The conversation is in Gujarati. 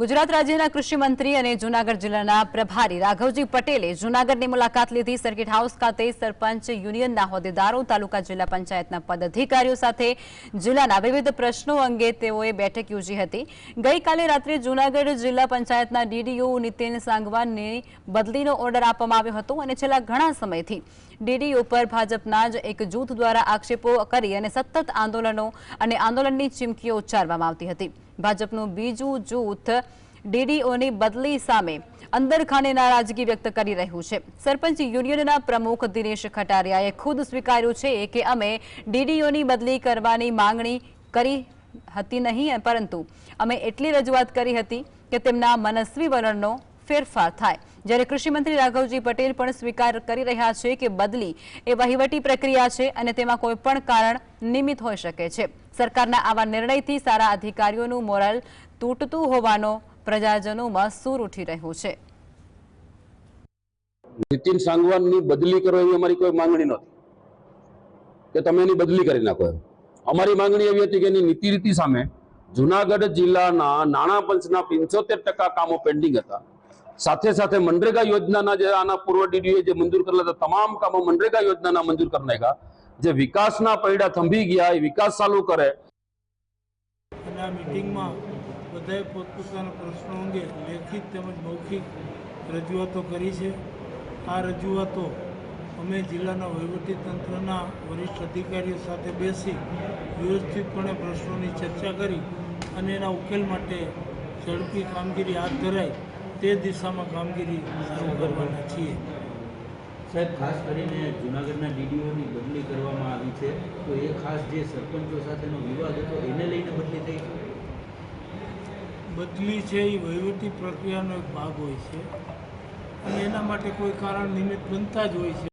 ગુજરાત રાજ્યના કૃષિ મંત્રી અને જૂનાગઢ જિલ્લાના પ્રભારી રાઘવજી પટેલે જૂનાગઢની મુલાકાત લીધી. સર્કિટ હાઉસ ખાતે સરપંચ, યુનિયનના હોદ્દેદારો, તાલુકા જિલ્લા પંચાયતના પદાધિકારીઓ સાથે જિલ્લાના વિવિધ પ્રશ્નો અંગે તેઓએ બેઠક યોજી હતી. ગઈકાલે રાત્રે જૂનાગઢ જિલ્લા પંચાયતના ડીડીઓ નીતિન સાંગવાનને બદલીનો ઓર્ડર આપવામાં આવ્યો હતો અને છેલ્લા ઘણા સમયથી ડીડીઓ પર ભાજપના જ એક જૂથ દ્વારા આક્ષેપો કરી અને સતત આંદોલનો અને આંદોલનની ચીમકીઓ ઉચ્ચારવામાં આવતી હતી. ભાજપનું બીજું જૂથ ડીડીઓની બદલી સામે અંદરખાને નારાજગી વ્યક્ત કરી રહ્યું છે. સરપંચ યુનિયનના પ્રમુખ દિનેશ ખટારિયાએ ખુદ સ્વીકાર્યું છે કે અમે ડીડીઓની બદલી કરવાની માંગણી કરી હતી નહીં, પરંતુ અમે એટલી રજૂઆત કરી હતી કે તેમના મનસ્વી વલણનો ફેરફાર થાય. જ્યારે કૃષિમંત્રી રાઘવજી પટેલ પણ સ્વીકાર કરી રહ્યા છે કે બદલી એ વહીવટી પ્રક્રિયા છે અને તેમાં કોઈ કારણ નિમિત્ત હોઈ શકે છે. સરકારના આવા નિર્ણયથી સારા અધિકારીઓનું મોરલ તૂટતું હોવાનો પ્રજાજનોમાં સૂર ઉઠી રહ્યું છે. નીતિન સાંગવાનની બદલી કરો એવી અમારી કોઈ માંગણી નહોતી કે તમે એની બદલી કરી નાખો અમારી માંગણી એવી હતી કે એની નીતિ રીતિ સામે જુનાગઢ જિલ્લાના નાણાં પંચના પંચોતેર ટકા કામો પેન્ડિંગ હતા. સાથે સાથે મનરેગા યોજનાના જે આના પૂર્વ ડીડીએ જે મંજૂર કરેલા હતા, તમામ કામો મનરેગા યોજનાના મંજૂર કરી નાખ્યા. જે વિકાસના પૈડા થંભી ગયા, એ વિકાસ ચાલુ કરે. અને આ મિટિંગમાં બધાએ પોતપોતાના પ્રશ્નો અંગે લેખિત તેમજ મૌખિક રજૂઆતો કરી છે. આ રજૂઆતો અમે જિલ્લાના વહીવટીતંત્રના વરિષ્ઠ અધિકારીઓ સાથે બેસી વ્યવસ્થિતપણે પ્રશ્નોની ચર્ચા કરી અને એના ઉકેલ માટે ઝડપી કામગીરી હાથ ધરાય તે દિશામાં કામગીરી શરૂ કરવાના છીએ. સાહેબ ખાસ કરીને જુનાગઢના ડીડીઓની બદલી કરવામાં આવી છે. તો એ ખાસ જે સરપંચો સાથેનો વિવાદ હતો એને લઈને બદલી થઈ છે? બદલી છે એ વહીવટી પ્રક્રિયાનો એક ભાગ હોય છે. અને એના માટે કોઈ કારણ નિમિત્ત બનતા જ હોય છે.